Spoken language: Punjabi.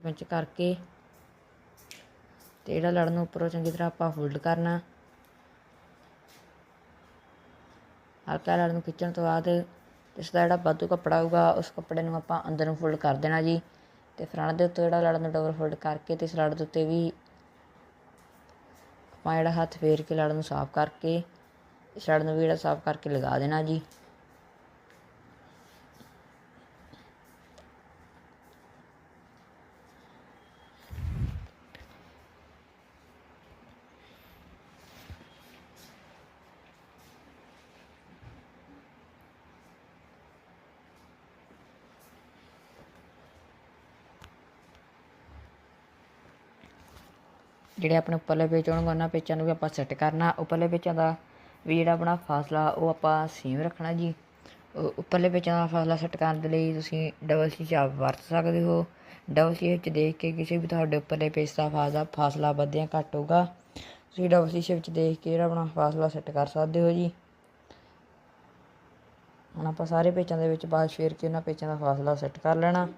ਵਿੱਚ ਕਰਕੇ ਤੇ ਜਿਹੜਾ ਲੜ ਨੂੰ ਉੱਪਰੋਂ ਚੰਗੀ ਤਰ੍ਹਾਂ ਆਪਾਂ ਫੋਲਡ ਕਰਨਾ। ਹਲਕਾ ਲੜ ਨੂੰ ਖਿੱਚਣ ਤੋਂ ਬਾਅਦ ਇਸ ਦਾ ਜਿਹੜਾ ਵਾਧੂ ਕੱਪੜਾ ਹੋਊਗਾ, ਉਸ ਕੱਪੜੇ ਨੂੰ ਆਪਾਂ ਅੰਦਰ ਨੂੰ ਫੋਲਡ ਕਰ ਦੇਣਾ ਜੀ। ਤੇ ਫਰੰਟ ਦੇ ਉੱਤੇ ਜਿਹੜਾ ਲੜ ਨੂੰ ਡਬਲ ਫੋਲਡ ਕਰਕੇ ਤੇ ਇਸ ਲੜ ਦੇ ਉੱਤੇ ਵੀ ਆਪਾਂ ਜਿਹੜਾ ਹੱਥ ਫੇਰ ਕੇ ਲੜ ਨੂੰ ਸਾਫ਼ ਕਰਕੇ, ਇਸ ਲੜ ਨੂੰ ਵੀ ਜਿਹੜਾ ਸਾਫ਼ ਕਰਕੇ ਲਗਾ ਦੇਣਾ ਜੀ। ਜਿਹੜੇ ਆਪਣੇ ਉੱਪਰਲੇ ਪੇਚ ਹੋਣਗੇ ਉਹਨਾਂ ਪੇਚਾਂ ਨੂੰ ਵੀ ਆਪਾਂ ਸੈੱਟ ਕਰਨਾ। ਉੱਪਰਲੇ ਪੇਚਾਂ ਦਾ ਵੀ ਜਿਹੜਾ ਆਪਣਾ ਫਾਸਲਾ, ਉਹ ਆਪਾਂ ਸੇਮ ਰੱਖਣਾ ਜੀ। ਉਹ ਉੱਪਰਲੇ ਪੇਚਾਂ ਦਾ ਫਾਸਲਾ ਸੈੱਟ ਕਰਨ ਦੇ ਲਈ ਤੁਸੀਂ ਡਬਲ ਸਟਿਚ ਆਪ ਵਰਤ ਸਕਦੇ ਹੋ। ਡਬਲ ਸਟਿਚ ਵਿੱਚ ਦੇਖ ਕੇ ਕਿਸੇ ਵੀ ਤੁਹਾਡੇ ਉੱਪਰਲੇ ਪੇਚ ਦਾ ਫਾਸਲਾ ਫਾਸਲਾ ਵਧਿਆ, ਘੱਟ ਹੋਊਗਾ, ਤੁਸੀਂ ਡਬਲ ਸਟਿਚ ਵਿੱਚ ਦੇਖ ਕੇ ਜਿਹੜਾ ਆਪਣਾ ਫਾਸਲਾ ਸੈੱਟ ਕਰ ਸਕਦੇ ਹੋ ਜੀ। ਹੁਣ ਆਪਾਂ ਸਾਰੇ ਪੇਚਾਂ ਦੇ ਵਿੱਚ ਬਾਅਦ ਫੇਰ ਕੇ ਉਹਨਾਂ ਪੇਚਾਂ ਦਾ ਫਾਸਲਾ ਸੈੱਟ ਕਰ ਲੈਣਾ।